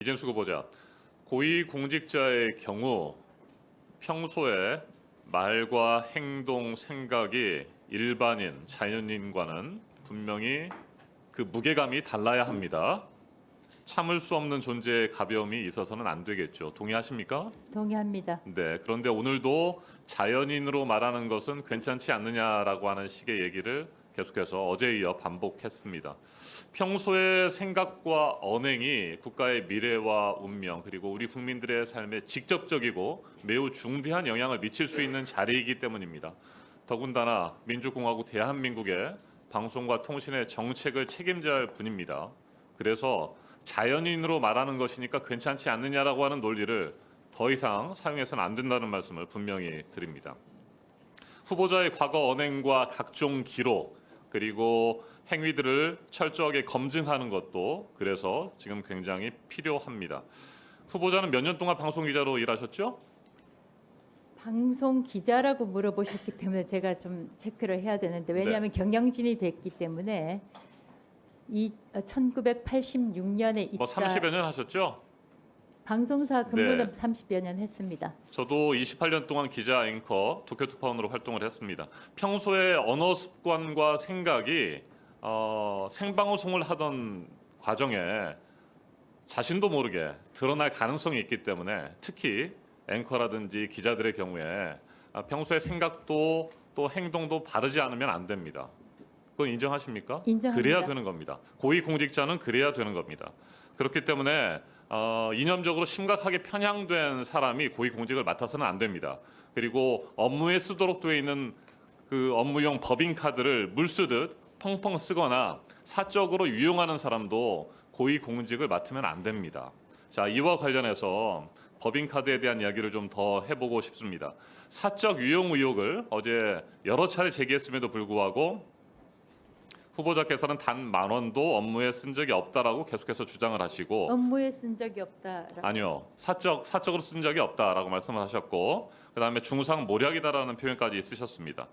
이진수 후보자, 고위공직자의 경우 평소에 말과 행동, 생각이 일반인, 자연인과는 분명히 그 무게감이 달라야 합니다. 참을 수 없는 존재의 가벼움이 있어서는 안 되겠죠. 동의하십니까? 동의합니다. 네. 그런데 오늘도 자연인으로 말하는 것은 괜찮지 않느냐라고 하는 식의 얘기를 계속해서 어제 이어 반복했습니다. 평소의 생각과 언행이 국가의 미래와 운명 그리고 우리 국민들의 삶에 직접적이고 매우 중대한 영향을 미칠 수 있는 자리이기 때문입니다. 더군다나 민주공화국 대한민국의 방송과 통신의 정책을 책임져야 할 분입니다. 그래서 자연인으로 말하는 것이니까 괜찮지 않느냐라고 하는 논리를 더 이상 사용해서는 안 된다는 말씀을 분명히 드립니다. 후보자의 과거 언행과 각종 기록 그리고 행위들을 철저하게 검증하는 것도 그래서 지금 굉장히 필요합니다. 후보자는 몇 년 동안 방송 기자로 일하셨죠? 방송 기자라고 물어보셨기 때문에 제가 좀 체크를 해야 되는데 왜냐하면 경영진이 됐기 때문에 이 1986년에 입사 뭐 30여 년 하셨죠? 방송사 근무는 네. 30여 년 했습니다. 저도 28년 동안 기자 앵커 도쿄 특파원으로 활동을 했습니다. 평소에 언어 습관과 생각이 어, 생방송을 하던 과정에 자신도 모르게 드러날 가능성이 있기 때문에 특히 앵커라든지 기자들의 경우에 아, 평소에 생각도 또 행동도 바르지 않으면 안 됩니다. 그건 인정하십니까? 인정합니다. 그래야 되는 겁니다. 고위 공직자는 그래야 되는 겁니다. 그렇기 때문에 어, 이념적으로 심각하게 편향된 사람이 고위 공직을 맡아서는 안 됩니다. 그리고 업무에 쓰도록 되어 있는 그 업무용 법인 카드를 물 쓰듯 펑펑 쓰거나 사적으로 유용하는 사람도 고위 공직을 맡으면 안 됩니다. 자, 이와 관련해서 법인 카드에 대한 이야기를 좀 더 해보고 싶습니다. 사적 유용 의혹을 어제 여러 차례 제기했음에도 불구하고 후보자께서는 단 만 원도 업무에 쓴 적이 없다라고 계속해서 주장을 하시고 업무에 쓴 적이 없다. 아니요 사적 사적으로 쓴 적이 없다라고 말씀을 하셨고 그다음에 중상 모략이다라는 표현까지 쓰셨습니다.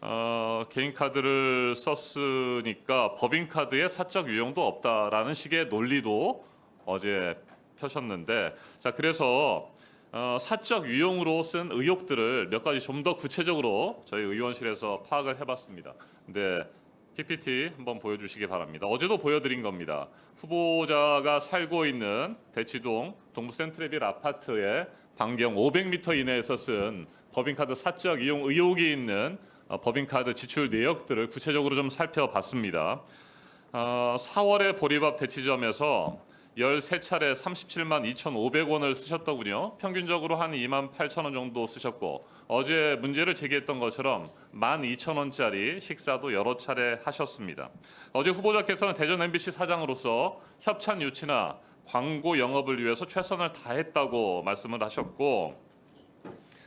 어, 개인 카드를 썼으니까 법인 카드에 사적 유용도 없다라는 식의 논리도 어제 펴셨는데 자 그래서 어, 사적 유용으로 쓴 의혹들을 몇 가지 좀 더 구체적으로 저희 의원실에서 파악을 해봤습니다. 근데 PPT 한번 보여주시기 바랍니다. 어제도 보여드린 겁니다. 후보자가 살고 있는 대치동 동부 센트레빌 아파트의 반경 500m 이내에서 쓴 법인카드 사적 이용 의혹이 있는 어, 법인카드 지출 내역들을 구체적으로 좀 살펴봤습니다. 어, 4월에 보리밥 대치점에서 13차례 37만 2,500원을 쓰셨더군요. 평균적으로 한 2만 8천 원 정도 쓰셨고 어제 문제를 제기했던 것처럼 12,000원짜리 식사도 여러 차례 하셨습니다. 어제 후보자께서는 대전 MBC 사장으로서 협찬 유치나 광고 영업을 위해서 최선을 다했다고 말씀을 하셨고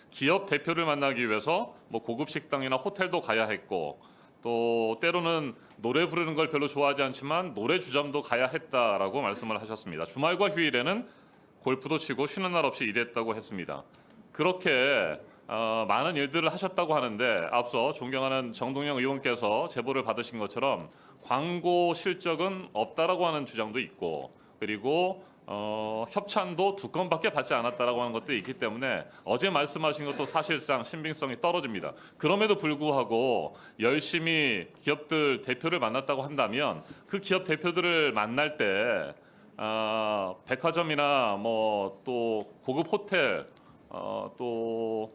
기업 대표를 만나기 위해서 뭐 고급 식당이나 호텔도 가야 했고 또 때로는 노래 부르는 걸 별로 좋아하지 않지만 노래 주점도 가야 했다라고 말씀을 하셨습니다. 주말과 휴일에는 골프도 치고 쉬는 날 없이 일했다고 했습니다. 그렇게 어, 많은 일들을 하셨다고 하는데 앞서 존경하는 정동영 의원께서 제보를 받으신 것처럼 광고 실적은 없다라고 하는 주장도 있고 그리고 어, 협찬도 두 건밖에 받지 않았다라고 하는 것도 있기 때문에 어제 말씀하신 것도 사실상 신빙성이 떨어집니다. 그럼에도 불구하고 열심히 기업들 대표를 만났다고 한다면 그 기업 대표들을 만날 때 어, 백화점이나 뭐 또 고급 호텔 어, 또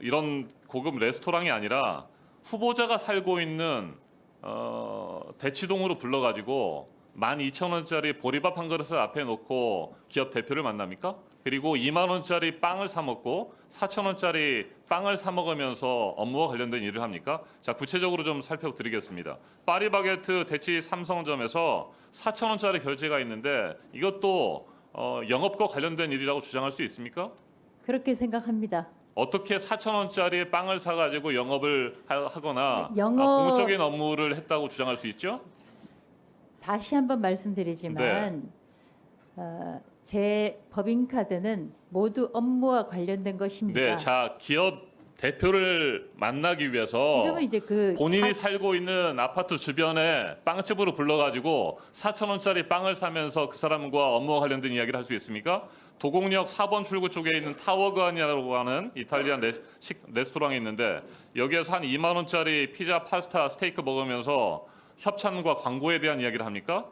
이런 고급 레스토랑이 아니라 후보자가 살고 있는 어, 대치동으로 불러가지고 12,000원짜리 보리밥 한 그릇을 앞에 놓고 기업 대표를 만납니까? 그리고 2만 원짜리 빵을 사 먹고 4천 원짜리 빵을 사 먹으면서 업무와 관련된 일을 합니까? 자 구체적으로 좀 살펴드리겠습니다. 파리바게트 대치 삼성점에서 4천 원짜리 결제가 있는데 이것도 어, 영업과 관련된 일이라고 주장할 수 있습니까? 그렇게 생각합니다. 어떻게 4천 원짜리 빵을 사가지고 영업을 하- 하거나 네, 영업- 아, 공적인 업무를 했다고 주장할 수 있죠? 다시 한번 말씀드리지만 네. 어, 제 법인카드는 모두 업무와 관련된 것입니다. 네, 자 기업 대표를 만나기 위해서 지금은 이제 그 본인이 사- 살고 있는 아파트 주변에 빵집으로 불러가지고 4천 원짜리 빵을 사면서 그 사람과 업무와 관련된 이야기를 할 수 있습니까? 도곡역 4번 출구 쪽에 있는 타워간이라고 하는 이탈리안 레, 식, 레스토랑이 있는데 여기에서 한 2만 원짜리 피자, 파스타, 스테이크 먹으면서 협찬과 광고에 대한 이야기를 합니까?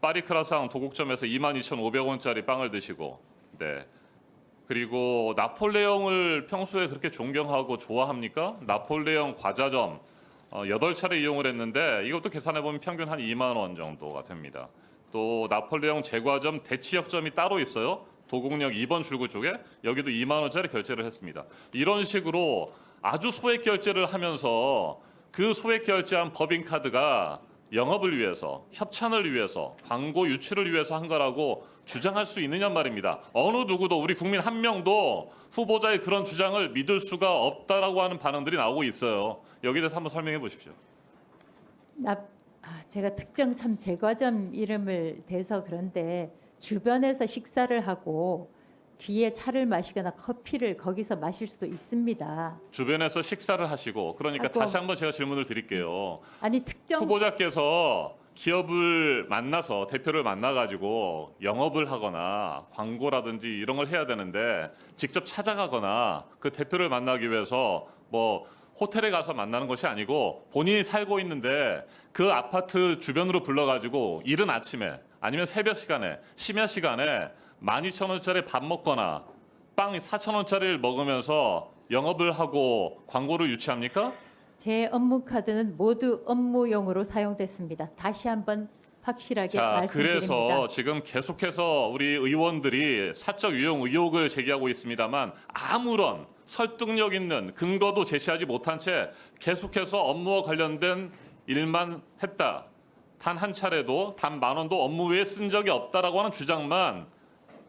파리크라상 도곡점에서 22,500원짜리 빵을 드시고 네. 그리고 나폴레옹을 평소에 그렇게 존경하고 좋아합니까? 나폴레옹 과자점 어, 8차례 이용을 했는데 이것도 계산해 보면 평균 한 2만 원 정도가 됩니다. 또 나폴레옹 제과점 대치역점이 따로 있어요. 도곡역 2번 출구 쪽에 여기도 2만 원짜리 결제를 했습니다. 이런 식으로 아주 소액 결제를 하면서 그 소액 결제한 법인카드가 영업을 위해서 협찬을 위해서 광고 유출을 위해서 한 거라고 주장할 수 있느냐 말입니다. 어느 누구도 우리 국민 한 명도 후보자의 그런 주장을 믿을 수가 없다라고 하는 반응들이 나오고 있어요. 여기에 대해서 한번 설명해 보십시오. 나, 아, 제가 특정 참 제과점 이름을 대서 그런데 주변에서 식사를 하고 뒤에 차를 마시거나 커피를 거기서 마실 수도 있습니다. 주변에서 식사를 하시고 그러니까 아이고. 다시 한번 제가 질문을 드릴게요. 아니 특정 후보자께서 기업을 만나서 대표를 만나 가지고 영업을 하거나 광고라든지 이런 걸 해야 되는데 직접 찾아가거나 그 대표를 만나기 위해서 뭐 호텔에 가서 만나는 것이 아니고 본인이 살고 있는데 그 아파트 주변으로 불러 가지고 이른 아침에 아니면 새벽 시간에 심야 시간에 12,000원짜리 밥 먹거나 빵 4,000원짜리를 먹으면서 영업을 하고 광고를 유치합니까? 제 업무 카드는 모두 업무용으로 사용됐습니다. 다시 한번 확실하게 자, 말씀드립니다. 그래서 지금 계속해서 우리 의원들이 사적 유용 의혹을 제기하고 있습니다만 아무런 설득력 있는 근거도 제시하지 못한 채 계속해서 업무와 관련된 일만 했다. 단 한 차례도 단 만 원도 업무 외에 쓴 적이 없다라고 하는 주장만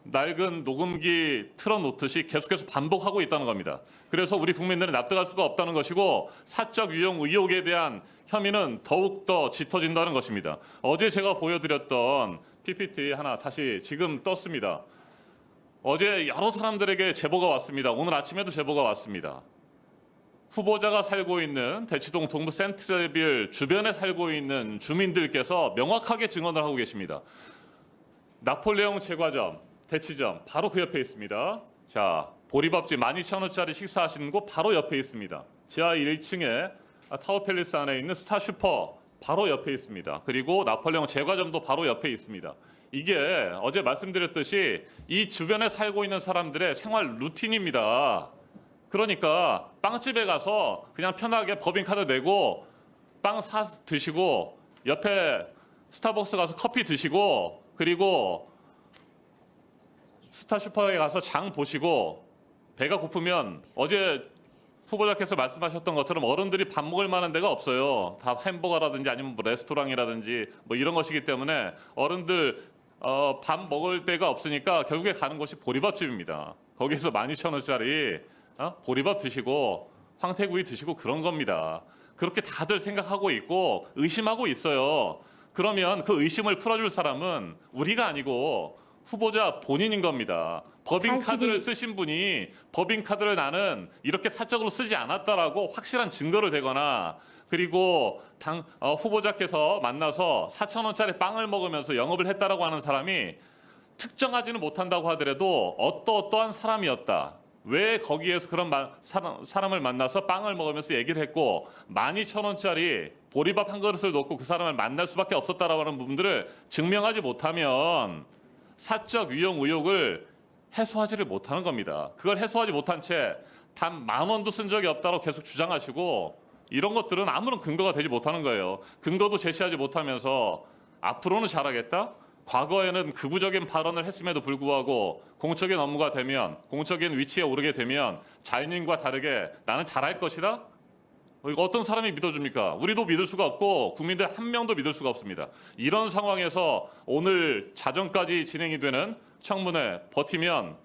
낡은 녹음기 틀어놓듯이 계속해서 반복하고 있다는 겁니다. 그래서 우리 국민들은 납득할 수가 없다는 것이고 사적 유용 의혹에 대한 혐의는 더욱더 짙어진다는 것입니다. 어제 제가 보여드렸던 PPT 하나 다시 지금 떴습니다. 어제 여러 사람들에게 제보가 왔습니다. 오늘 아침에도 제보가 왔습니다. 후보자가 살고 있는 대치동 동부 센트럴빌 주변에 살고 있는 주민들께서 명확하게 증언을 하고 계십니다. 나폴레옹 제과점, 대치점 바로 그 옆에 있습니다. 자, 보리밥집 12,000원짜리 식사하시는 곳 바로 옆에 있습니다. 지하 1층에 타워팰리스 안에 있는 스타 슈퍼 바로 옆에 있습니다. 그리고 나폴레옹 제과점도 바로 옆에 있습니다. 이게 어제 말씀드렸듯이 이 주변에 살고 있는 사람들의 생활 루틴입니다. 그러니까 빵집에 가서 그냥 편하게 법인카드 내고 빵 사 드시고 옆에 스타벅스 가서 커피 드시고 그리고 스타 슈퍼에 가서 장 보시고 배가 고프면 어제 후보자께서 말씀하셨던 것처럼 어른들이 밥 먹을 만한 데가 없어요. 다 햄버거라든지 아니면 뭐 레스토랑이라든지 뭐 이런 것이기 때문에 어른들 어, 밥 먹을 데가 없으니까 결국에 가는 곳이 보리밥집입니다. 거기서 12,000원짜리 어? 보리밥 드시고 황태구이 드시고 그런 겁니다. 그렇게 다들 생각하고 있고 의심하고 있어요. 그러면 그 의심을 풀어줄 사람은 우리가 아니고 후보자 본인인 겁니다. 법인 카드를 쓰신 분이 법인 카드를 나는 이렇게 사적으로 쓰지 않았다라고 확실한 증거를 대거나 그리고 당 어, 후보자께서 만나서 4천 원짜리 빵을 먹으면서 영업을 했다라고 하는 사람이 특정하지는 못한다고 하더라도 어떠어떠한 사람이었다. 왜 거기에서 그런 마- 사람, 사람을 만나서 빵을 먹으면서 얘기를 했고 12,000원짜리 보리밥 한 그릇을 놓고 그 사람을 만날 수밖에 없었다라고 하는 부분들을 증명하지 못하면 사적 유용 의혹을 해소하지를 못하는 겁니다. 그걸 해소하지 못한 채 단 만 원도 쓴 적이 없다고 계속 주장하시고 이런 것들은 아무런 근거가 되지 못하는 거예요. 근거도 제시하지 못하면서 앞으로는 잘하겠다? 과거에는 극우적인 발언을 했음에도 불구하고 공적인 업무가 되면 공적인 위치에 오르게 되면 자연인과 다르게 나는 잘할 것이다? 어, 이거 어떤 사람이 믿어줍니까? 우리도 믿을 수가 없고 국민들 한 명도 믿을 수가 없습니다. 이런 상황에서 오늘 자정까지 진행이 되는 청문회 버티면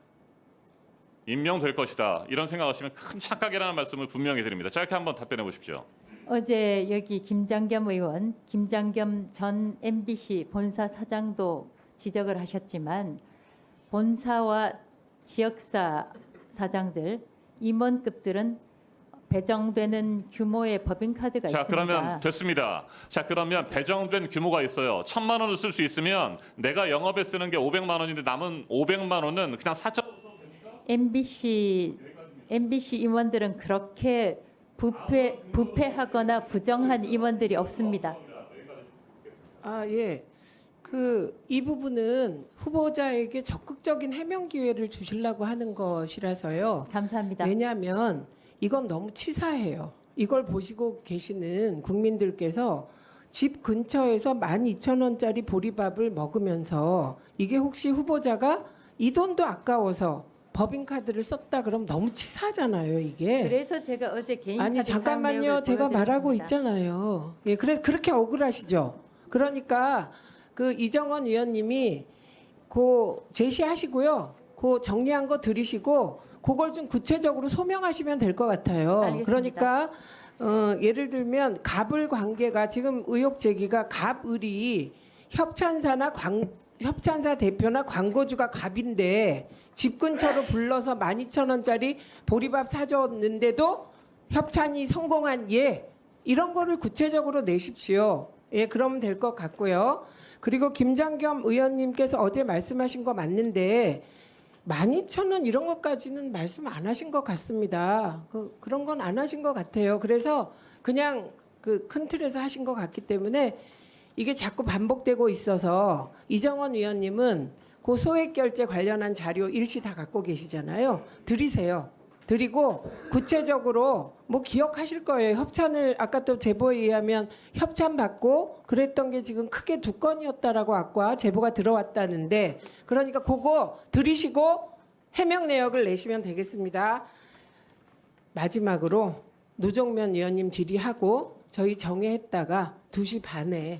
임명될 것이다. 이런 생각하시면 큰 착각이라는 말씀을 분명히 드립니다. 짧게 한번 답변해 보십시오. 어제 여기 김장겸 의원, 김장겸 전 MBC 본사 사장도 지적을 하셨지만 본사와 지역사 사장들 임원급들은 배정되는 규모의 법인카드가 자, 있습니다. 그러면 됐습니다. 자, 그러면 배정된 규모가 있어요. 천만 원을 쓸 수 있으면 내가 영업에 쓰는 게 500만 원인데 남은 500만 원은 그냥 사적 MBC MBC 임원들은 그렇게 부패 부패하거나 부정한 임원들이 없습니다. 아, 예. 그 이 부분은 후보자에게 적극적인 해명 기회를 주시려고 하는 것이라서요. 감사합니다. 왜냐하면 이건 너무 치사해요. 이걸 보시고 계시는 국민들께서 집 근처에서 12,000원짜리 보리밥을 먹으면서 이게 혹시 후보자가 이 돈도 아까워서 법인카드를 썼다 그럼 너무 치사잖아요, 이게. 그래서 제가 어제 개인 아니 잠깐만요. 제가 말하고. 있잖아요. 예, 그래 그렇게 억울하시죠. 그러니까 그 이정원 위원님이 그 제시하시고요. 그 정리한 거 들으시고 그걸 좀 구체적으로 소명하시면 될 것 같아요. 알겠습니다. 그러니까 어, 예를 들면 갑을 관계가 지금 의혹 제기가 갑을이 협찬사나 광, 협찬사 대표나 광고주가 갑인데 집 근처로 불러서 12,000원짜리 보리밥 사줬는데도 협찬이 성공한 예 이런 거를 구체적으로 내십시오. 예, 그러면 될 것 같고요. 그리고 김장겸 의원님께서 어제 말씀하신 거 맞는데 12,000원 이런 것까지는 말씀 안 하신 것 같습니다. 그, 그런 건 안 하신 것 같아요. 그래서 그냥 그 큰 틀에서 하신 것 같기 때문에 이게 자꾸 반복되고 있어서 이정원 위원님은 그 소액 결제 관련한 자료 일시 다 갖고 계시잖아요. 드리세요. 드리고 구체적으로 뭐 기억하실 거예요. 협찬을 아까 또 제보에 의하면 협찬 받고 그랬던 게 지금 크게 두 건이었다라고 아까 제보가 들어왔다는데 그러니까 그거 들으시고 해명 내역을 내시면 되겠습니다. 마지막으로 노정면 의원님 질의하고 저희 정회했다가 2시 반에